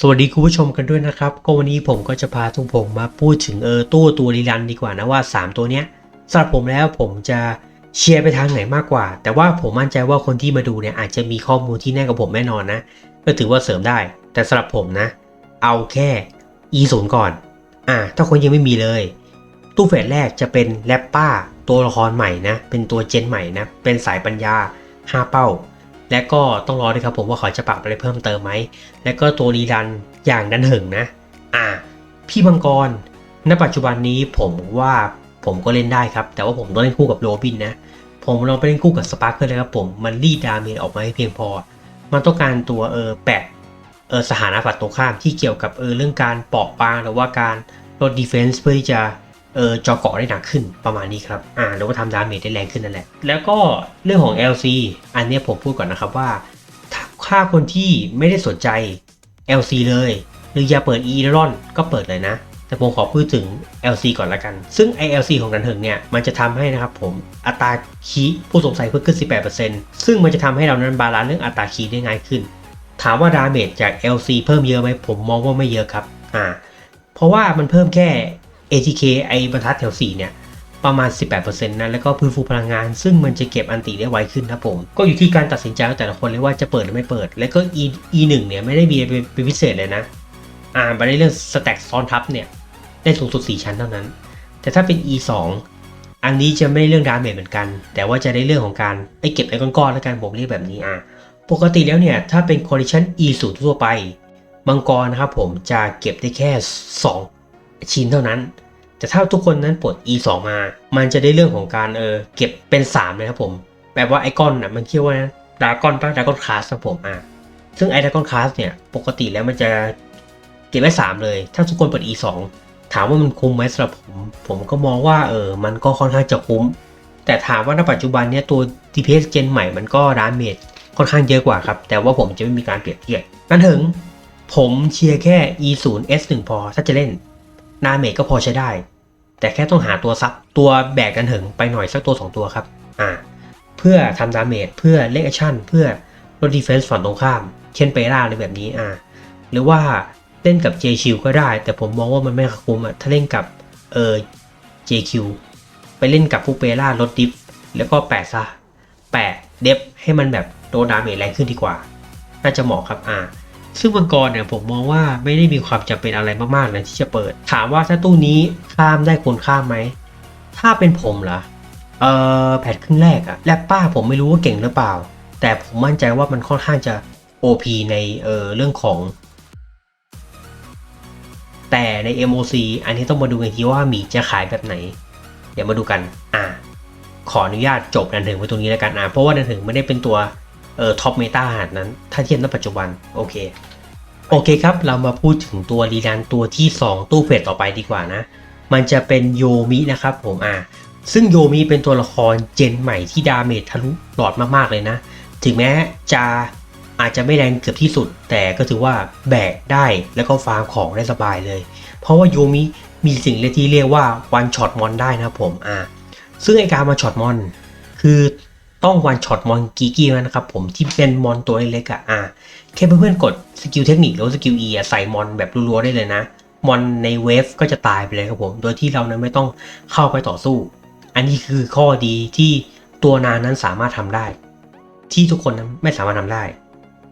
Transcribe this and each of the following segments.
สวัสดีคุณผู้ชมกันด้วยนะครับ ก็วันนี้ผมก็จะพาทุกผมมาพูดถึงเออตู้ตัวรีรันดีกว่านะว่า 3 ตัวเนี้ยสำหรับผมแล้วผมจะเชียร์ไปทางไหนมากกว่า แต่ว่าผมมั่นใจว่าคนที่มาดูเนี่ยอาจจะมีข้อมูลที่แน่กับผมแน่นอนนะ ก็ถือว่าเสริมได้ แต่สำหรับผมนะ เอาแค่ e 0 ก่อน อ่า ถ้าคนยังไม่มีเลย ตู้เฟสแรกจะเป็นแรปป้าตัวละครใหม่นะ เป็นตัวเจนใหม่นะ เป็นสายปัญญา 5 เป้า และก็ต้องรอด้วยครับผมว่าเขาจะปรับอะไรเพิ่มเติมไหม และก็ตัวรีรันอย่างดันหึงนะ อ่า พี่มังกร ณ ปัจจุบันนี้ผมว่าผมก็เล่นได้ครับ แต่ว่าผมต้องเล่นคู่กับโรบินนะ ผมลองไปเล่นคู่กับสปาร์เคิลเลยครับผม มันรีดดาเมจออกมาให้เพียงพอ มันต้องการตัวเออแปะเออสถานะฝัดตรงข้ามที่เกี่ยวกับเออเรื่องการปราะบางหรือว่าการลดดีเฟนส์เพื่อที่จะ เออจอเกาะได้หนักขึ้นประมาณนี้ครับอ่าหรือว่าทำดาเมจได้แรงขึ้นนั่นแหละ แล้วก็เรื่องของ LC อันนี้ผมพูดก่อนนะครับว่า ถ้าค่าคนที่ไม่ได้สนใจ LC เลย หรืออย่าเปิด e r o n ก็เปิดเลยนะ แต่ผมขอพูดถึง LC ก่อนละกัน ซึ่ง ILC ของดันเถิงเนี่ย มันจะทำให้นะครับผมอัตราคีผู้สงสัยเพิ่มขึ้น 18%ซึ่งมันจะทำให้เรานั้นบาลานซ์เรื่องอัตราคีได้ง่ายขึ้น ถามว่าดาเมจจาก LC เพิ่มเยอะไหมผมมองว่าไม่เยอะครับอ่าเพราะว่ามันเพิ่มแค่ ATK ไอบรรทัดแถว 4 เนี่ย ประมาณ 18%นะแล้วก็พื้นฟูพลังงาน ซึ่งมันจะเก็บอันติได้ไวขึ้นนะผม ก็อยู่ที่การตัดสินใจของแต่ละคนเลยว่าจะเปิดหรือไม่เปิด แล้วก็ E E 1 เนี่ยไม่ได้มีอะไรเป็นพิเศษเลยนะ อ่านไปได้เรื่องสแต็กซ้อนทับเนี่ยได้สูงสุด 4 ชั้นเท่านั้น แต่ถ้าเป็น E 2 อันนี้จะไม่ได้เรื่องดาเมจเหมือนกัน แต่ว่าจะได้เรื่องของการไอเก็บไอ้ก้อนๆแล้วกันผมเรียกแบบนี้อะปกติแล้วเนี่ยถ้าเป็นคอ n ดิชัน E 0 ทั่วไปมังกรนะครับผมจะเก็บได้แค่ 2 ชิ้นเท่านั้น แต่ถ้าทุกคนนั้นปลด E 2มา มันจะได้เรื่องของการเออเก็บเป็น 3 เลยครับผม แบบว่าไอคอนอะมันเรียกว่าดากอนป้าดากอนคลาสครับผมอะซึ่งไอดากอนคลาสเนี่ยปกติแล้วมันจะเก็บได้3 เลย ถ้าทุกคนเปิด E 2ถามว่ามันคุ้มไหมสำหรับผม ผมก็มองว่าเออมันก็ค่อนข้างจะคุ้ม แต่ถามว่าณปัจจุบันเนี่ยตัว DPS เจนใหม่มันก็ดาเมจค่อนข้างเยอะกว่าครับ แต่ว่าผมจะไม่มีการเปรียบเทียบนั่นถึงผมเชียร์แค่ E 0 S 1พอถ้าจะเล่นดาเมจก็พอใช้ได้ แต่แค่ต้องหาตัวซับตัวแบกกันถึงไปหน่อยสักตัว 2 ตัวครับอ่าเพื่อทำดาเมจเพื่อเล่นแอคชั่นเพื่อลดดีเฟนส์ฝั่งตรงข้าม เช่นเปร่าอะไรแบบนี้อ่าหรือว่าเล่นกับ J ชิวก็ได้ แต่ผมมองว่ามันไม่คุ้มอะถ้าเล่นกับเออ JQ ไปเล่นกับพวกเปร่าลดดิฟแล้วก็แปะซะแปะเดฟให้มันแบบโดนดาเมจแรงขึ้นดีกว่า น่าจะเหมาะครับอ่า ซึ่งมังกรเนี่ยผมมองว่าไม่ได้มีความจำเป็นอะไรมากๆนะที่จะเปิด ถามว่าถ้าตู้นี้ข้ามได้คนข้ามไหม ถ้าเป็นผมเหรอ เออแพทครึ่งแรกอะแลปป้าผมไม่รู้ว่าเก่งหรือเปล่า แต่ผมมั่นใจว่ามันค่อนข้างจะ OP ในเออเรื่องของ แต่ใน MOC อันนี้ต้องมาดูกันทีว่าหมีจะขายแบบไหน เดี๋ยวมาดูกัน อ่า ขออนุญาตจบนันถึงไว้ตรงนี้แล้วกันอ่าเพราะว่านันถึงไม่ได้เป็นตัว เอ่อท็อปเมตาขนาดนั้น ถ้าเทียบณปัจจุบัน โอเค โอเคครับ เรามาพูดถึงตัวรีดันตัวที่ 2 ตู้เฟสต่อไปดีกว่านะ มันจะเป็นโยมินะครับผมอ่าซึ่งโยมิเป็นตัวละครเจนใหม่ที่ดาเมจทะลุหลอดมากๆเลยนะ ถึงแม้จะอาจจะไม่แรงเกือบที่สุด แต่ก็ถือว่าแบกได้แล้วก็ฟาร์มของได้สบายเลย เพราะว่าโยมิมีสิ่งที่เรียกว่าวันช็อตมอนได้นะครับผมอ่าซึ่งไอการมาช็อตมอน คือ ต้องวันช็อตมอนกีกี้นะครับผมที่เป็นมอนตัวเล็กๆอะอะแค่เพื่อนๆกดสกิลเทคนิคหรือสกิล E อะใส่มอนแบบรัวๆได้เลยนะมอนในเวฟก็จะตายไปเลยครับผม โดยที่เรานั้นไม่ต้องเข้าไปต่อสู้ อันนี้คือข้อดีที่ตัวนานนั้นสามารถทำได้ ที่ทุกคนนั้นไม่สามารถทำได้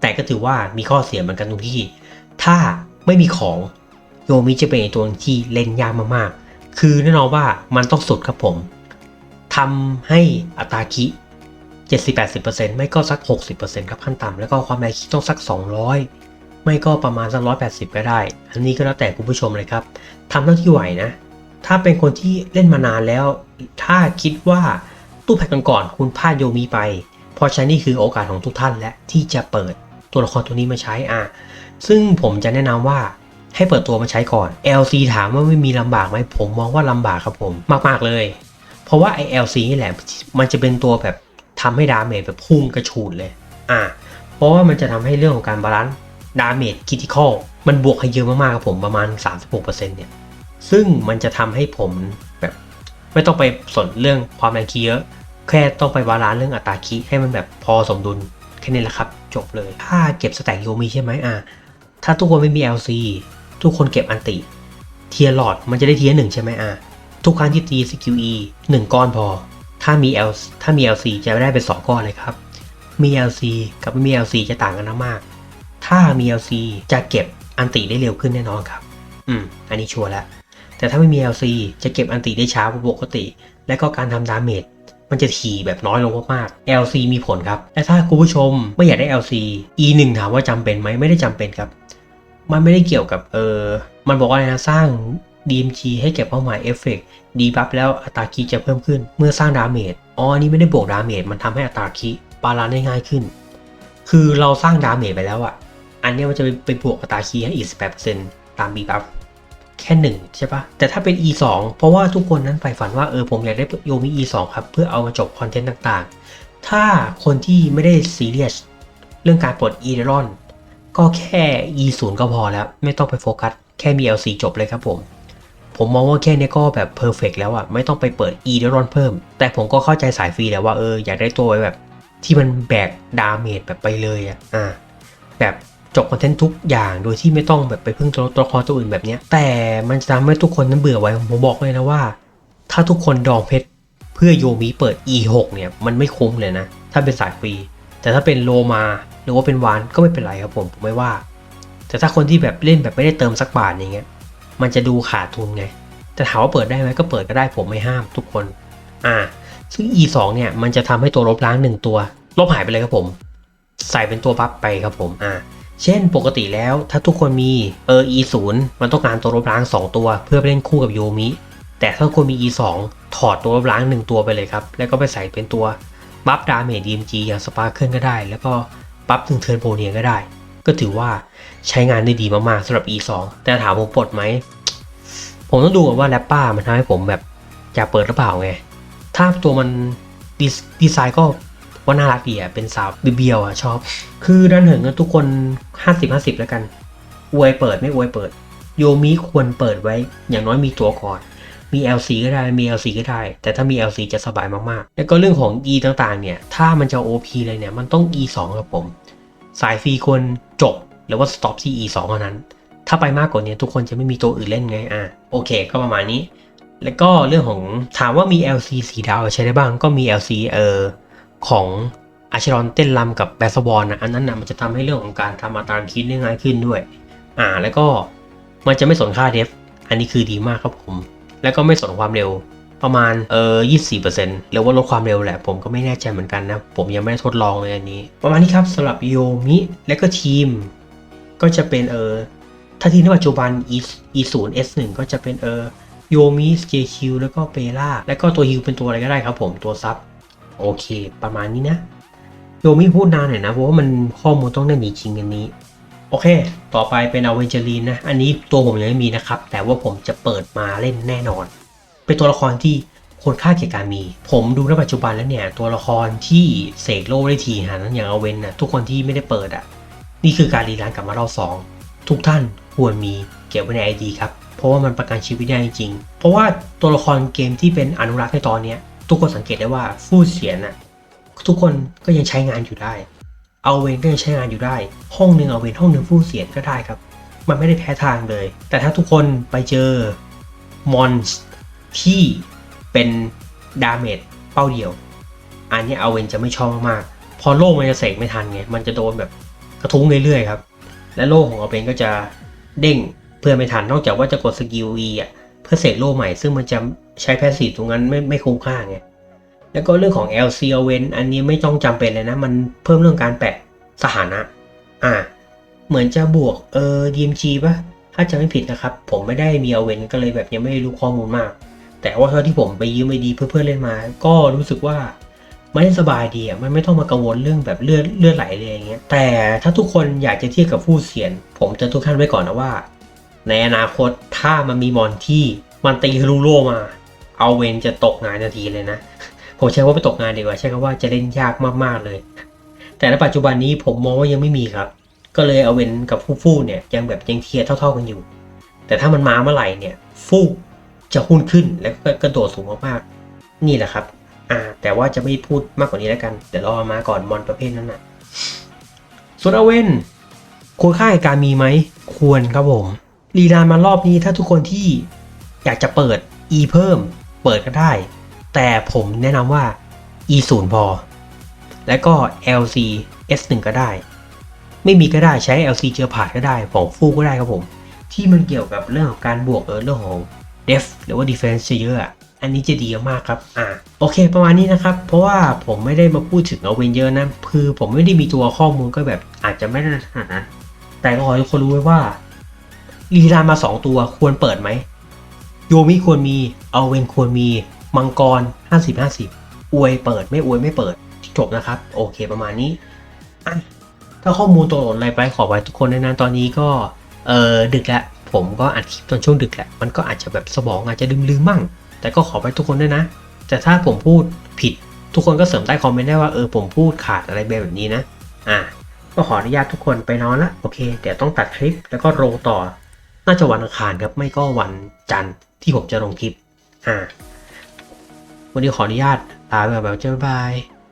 แต่ก็ถือว่ามีข้อเสียเหมือนกันตรงที่ ถ้าไม่มีของโยมิจะเป็นตัวที่เล่นยากมากๆ คือแน่นอนว่ามันต้องสุดครับผมทำให้อัตาคิ 70-80%ไม่ก็สัก 60%ครับขั้นต่ำแล้วก็ความแรงคิดต้องสัก 200 ไม่ก็ประมาณสัก 180 ก็ได้ อันนี้ก็แล้วแต่คุณผู้ชมเลยครับทำเท่าที่ไหวนะ ถ้าเป็นคนที่เล่นมานานแล้ว ถ้าคิดว่าตู้แพ็กก่อนๆคุณพลาดโยมีไป เพราะฉะนั้นนี่คือโอกาสของทุกท่านและที่จะเปิดตัวละครตัวนี้มาใช้อะซึ่งผมจะแนะนำว่าให้เปิดตัวมาใช้ก่อน LC ถามว่าไม่มีลำบากไหมผมมองว่าลำบากครับผมมาก ๆ เลย เพราะว่าไอ้ LC นี่แหละมันจะเป็นตัวแบบ ทำให้ดาเมจแบบพุ่งกระฉูดเลย อ่า เพราะว่ามันจะทำให้เรื่องของการบาลานซ์ดาเมจคิติคอลมันบวกให้เยอะมากๆครับผมประมาณ 36%เนี่ยซึ่งมันจะทำให้ผมแบบไม่ต้องไปสนเรื่องความแรงคีย์เยอะ แค่ต้องไปบาลานซ์เรื่องอัตราคีให้มันแบบพอสมดุลแค่นี้แหละครับ จบเลย ถ้าเก็บสแต็กโยมีใช่ไหมอะถ้าทุกคนไม่มี LC ทุกคนเก็บอันติ เทียร์หลอดมันจะได้เทียร์หนึ่งใช่ไหมอะทุกครั้งที่ตี CQE หนึ่งก้อนพอ ถ้ามี L ถ้ามี LC จะได้เป็นสองก้อนเลยครับ มี LC กับไม่มี LC จะต่างกันมาก ถ้ามี LC จะเก็บอันติได้เร็วขึ้นแน่นอนครับ อืม อันนี้ชัวร์แล้ว แต่ถ้าไม่มี LC จะเก็บอันติได้ช้ากว่าปกติ และก็การทำดาเมจมันจะถี่แบบน้อยลงมากๆ LC มีผลครับ และถ้าคุณผู้ชมไม่อยากได้ LC E1 ถามว่าจำเป็นไหมไม่ได้จำเป็นครับ มันไม่ได้เกี่ยวกับเออ มันบอกว่าอะไรนะสร้าง DMG ให้เก็บเป้าหมายเอฟเฟกดีบัฟแล้วอัตราคีจะเพิ่มขึ้น เมื่อสร้างดาเมจ อ๋ออันนี้ไม่ได้บวกดาเมจ มันทำให้อัตราคีบาลานซ์ได้ง่ายขึ้น คือเราสร้างดาเมจไปแล้วอะอันนี้มันจะไปไปบวกอัตราคีให้อีก18%ตามบีบัฟแค่หนึ่งใช่ปะแต่ถ้าเป็น e 2 เพราะว่าทุกคนนั้นใฝ่ฝันว่าเออผมอยากได้โยมิ e 2 ครับ เพื่อเอามาจบคอนเทนต์ต่างๆ ถ้าคนที่ไม่ได้ซีเรียสเรื่องการปลด e d r o n ก็แค่ e 0 ก็พอแล้ว ไม่ต้องไปโฟกัส แค่มี LC จบเลยครับผม ผมมองว่าแค่นี้ก็แบบเพอร์เฟกแล้วอะไม่ต้องไปเปิด e d r o n เพิ่ม แต่ผมก็เข้าใจสายฟรีแหล้วว่าเอออยากได้ตัวไว้แบบ ที่มันแบกดาเมจแบบไปเลยอะอ่าแบบจบคอนเทนต์ทุกอย่างโดยที่ไม่ต้องแบบไปพึ่งตัวตัวละครตัวอื่นแบบเนี้ยแต่มันจะทำให้ทุกคนนั้นเบื่อไว้ผมบอกเลยนะว่า ถ้าทุกคนดองเพชรเพื่อโยมิเปิด E6 เนี่ยมันไม่คุ้มเลยนะ ถ้าเป็นสายฟรี แต่ถ้าเป็นโลมาหรือว่าเป็นวานก็ไม่เป็นไรครับผมผมไม่ว่า แต่ถ้าคนที่แบบเล่นแบบไม่ได้เติมสักบาทอย่างเงี้ย มันจะดูขาดทุนไง แต่ถามว่าเปิดได้ไหมก็เปิดก็ได้ผมไม่ห้ามทุกคน อ่า ซึ่ง E2 เนี่ยมันจะทำให้ตัวลบล้างหนึ่งตัว ลบหายไปเลยครับผม ใส่เป็นตัวบัฟไปครับผม อ่า เช่นปกติแล้วถ้าทุกคนมีเออ e 0มันต้องการตัวลบล้าง 2 ตัว เพื่อไปเล่นคู่กับโยมิ แต่ถ้าคนมี e 2ถอดตัวลบล้าง 1 ตัวไปเลยครับ แล้วก็ไปใส่เป็นตัวบัฟดาเมจ DMG อย่างสปาร์เคิลก็ได้ แล้วก็บัฟถึงเทิร์นโบเนียก็ได้ ก็ถือว่าใช้งานได้ดีมากๆสำหรับ e 2 แต่ถามผมปลดไหม ผมต้องดูก่อนว่าแรปป้ามันทำให้ผมแบบอยากเปิดหรือเปล่าไง ถ้าตัวมันดีดีไซน์ก็ว่าน่ารักดีอะ เป็นสาวเบียวอะชอบ คือดันเหิงกันทุกคน 50 50 แล้วกันอวยเปิดไม่อวยเปิด โยมิควรเปิดไว้ อย่างน้อยมีตัวก่อน มี LC ก็ได้มี LC ก็ได้ แต่ถ้ามี LC จะสบายมากๆ แล้วก็เรื่องของ E ต่างๆ เนี่ย ถ้ามันจะ OP เลยเนี่ย มันต้อง E 2ครับผม สายฟรีควรจบหรือว่า stop ที่ E 2เท่านั้น ถ้าไปมากกว่านี้ทุกคนจะไม่มีตัวอื่นเล่นไงอะโอเค ก็ประมาณนี้ แล้วก็เรื่องของถามว่ามี LC สีดาวใช้ได้บ้างก็มี LC เออของอาชรอนเต้นรำกับแบสบอลนะอันนั้นนะมันจะทำให้เรื่องของการทำอัตราคิดได้ง่ายขึ้นด้วย อ่า แล้วก็มันจะไม่สนค่าเดฟ อันนี้คือดีมากครับผม แล้วก็ไม่สนความเร็ว ประมาณเออ24%หรือว่าลดความเร็วแหละ ผมก็ไม่แน่ใจเหมือนกันนะ ผมยังไม่ได้ทดลองเลยอันนี้ ประมาณนี้ครับสำหรับโยมิและก็ทีม ก็จะเป็นเออถ้าทีมในปัจจุบัน e e 0 s 1ก็จะเป็นเออโยมิสเจคิวแล้วก็เปล่าแล้วก็ตัวฮิวเป็นตัวอะไรก็ได้ครับผมตัวซับโอเค ประมาณนี้นะโยมิพูดนานหน่อยนะเพราะว่ามันข้อมูลต้องแน่นจริงอันนี้โอเค ต่อไปเป็นอเวนเจอรีนนะ อันนี้ตัวผมยังไม่มีนะครับ แต่ว่าผมจะเปิดมาเล่นแน่นอน เป็นตัวละครที่คนค่าเกียรติการมี ผมดูในปัจจุบันแล้วเนี่ย ตัวละครที่เสกโลกได้ทีหานั้นอย่างอเวนนะทุกคนที่ไม่ได้เปิดอะ นี่คือการรีรันกลับมารอบสองทุกท่านควรมีเก็บไว้ใน ID ครับ เพราะว่ามันประกันชีวิตได้จริง เพราะว่าตัวละครเกมที่เป็นอนุรักษ์ในตอนเนี้ย ทุกคนสังเกตได้ว่าฟู่เสียนอะทุกคนก็ยังใช้งานอยู่ได้ เอาเวนก็ยังใช้งานอยู่ได้ ห้องหนึ่งเอาเวนห้องหนึ่งฟู่เสียนก็ได้ครับ มันไม่ได้แพ้ทางเลย แต่ถ้าทุกคนไปเจอมอนส ที่เป็นดาเมจเป้าเดียว อันนี้เอาเวนจะไม่ชอบมากๆ พอโล่มันจะเสกไม่ทันไง มันจะโดนแบบกระทุ้งเรื่อยๆครับ และโล่ของเอาเวนก็จะเด้งเพื่อไม่ทัน นอกจากว่าจะกดสกิล E อะ เพื่อเสกโล่ใหม่ ซึ่งมันจะใช้แพสซีฟตรงนั้นไม่ไม่คุ้มค่าไง แล้วก็เรื่องของ LC o w e n อันนี้ไม่ต้องจำเป็นเลยนะ มันเพิ่มเรื่องการแปะสถานะ อ่า เหมือนจะบวกเออ DMG ป่ะถ้าจะไม่ผิดนะครับ ผมไม่ได้มี o w e n ก็เลยแบบยังไม่รู้ข้อมูลมาก แต่ว่าเท่าที่ผมไปยืมไอดีเพื่อนๆเล่นมา ก็รู้สึกว่ามันเล่นสบายดีอะมันไม่ต้องมากังวลเรื่องแบบเลือดเลือดไหลเลยอย่างเงี้ยแต่ถ้าทุกคนอยากจะเทียบกับผู้เสียน ผมเตือนทุกท่านไว้ก่อนนะว่า ในอนาคตถ้ามันมีมอนที่มันตีฮารุโรมา เอาเวนจะตกงานนาทีเลยนะ ผมใช้ว่าไปตกงานดีกว่าใช้คำว่าจะเล่นยากมากๆเลย แต่ในปัจจุบันนี้ผมมองว่ายังไม่มีครับ ก็เลยเอาเวนกับฟูฟูเนี่ยยังแบบยังเทียร์เท่า ๆกันอยู่ แต่ถ้ามันมาเมื่อไหร่เนี่ยฟู จะหุ้นขึ้นแล้วก็กระโดดสูงมากๆ นี่แหละครับ อ่า แต่ว่าจะไม่พูดมากกว่านี้แล้วกัน เดี๋ยวรอมาก่อนมอนประเภทนั้นนะส่วนเอเวนควรค่าแก่การมีไหม ควรครับผมรีลานมารอบนี้ถ้าทุกคนที่อยากจะเปิด e เพิ่ม เปิดก็ได้ แต่ผมแนะนำว่า e 0พอ แล้วก็ lc s 1ก็ได้ ไม่มีก็ได้ใช้ lc เจอผ่านก็ได้ของฟูก็ได้ครับผม ที่มันเกี่ยวกับเรื่องของการบวกเออเรื่องของ def หรือว่า defense เยอะอะอันนี้จะดีมากครับ อ่า โอเค ประมาณนี้นะครับ เพราะว่าผมไม่ได้มาพูดถึงเอาเวนเยอะนะ คือผมไม่ได้มีตัวข้อมูลก็แบบอาจจะไม่ได้ขนาดนั้น แต่ก็ขอให้ทุกคนรู้ไว้ว่าลีลามา 2 ตัวควรเปิดไหม โยมิควรมี เอาเวนควรมี มังกร 50 50 อวยเปิดไม่อวยไม่เปิด จบนะครับ โอเค ประมาณนี้อะถ้าข้อมูลตัวหล่นอะไรไปขอไว้ทุกคนในนั้นตอนนี้ก็ เออดึกแล้ว ผมก็อัดคลิปตอนช่วงดึกแหละ มันก็อาจจะแบบสมองอาจจะลืมๆมั่ง แต่ก็ขอไปทุกคนด้วยนะ แต่ถ้าผมพูดผิด ทุกคนก็เสริมใต้คอมเมนต์ได้ว่าเออผมพูดขาดอะไรแบบนี้นะ อะก็ขออนุญาตทุกคนไปนอนละโอเค เดี๋ยวต้องตัดคลิปแล้วก็ลงต่อ น่าจะวันอังคารครับไม่ก็วันจันทร์ที่ผมจะลงคลิป อ่า วันนี้ขออนุญาตลาไปก่อนแบบเจ้าบ๊ายบาย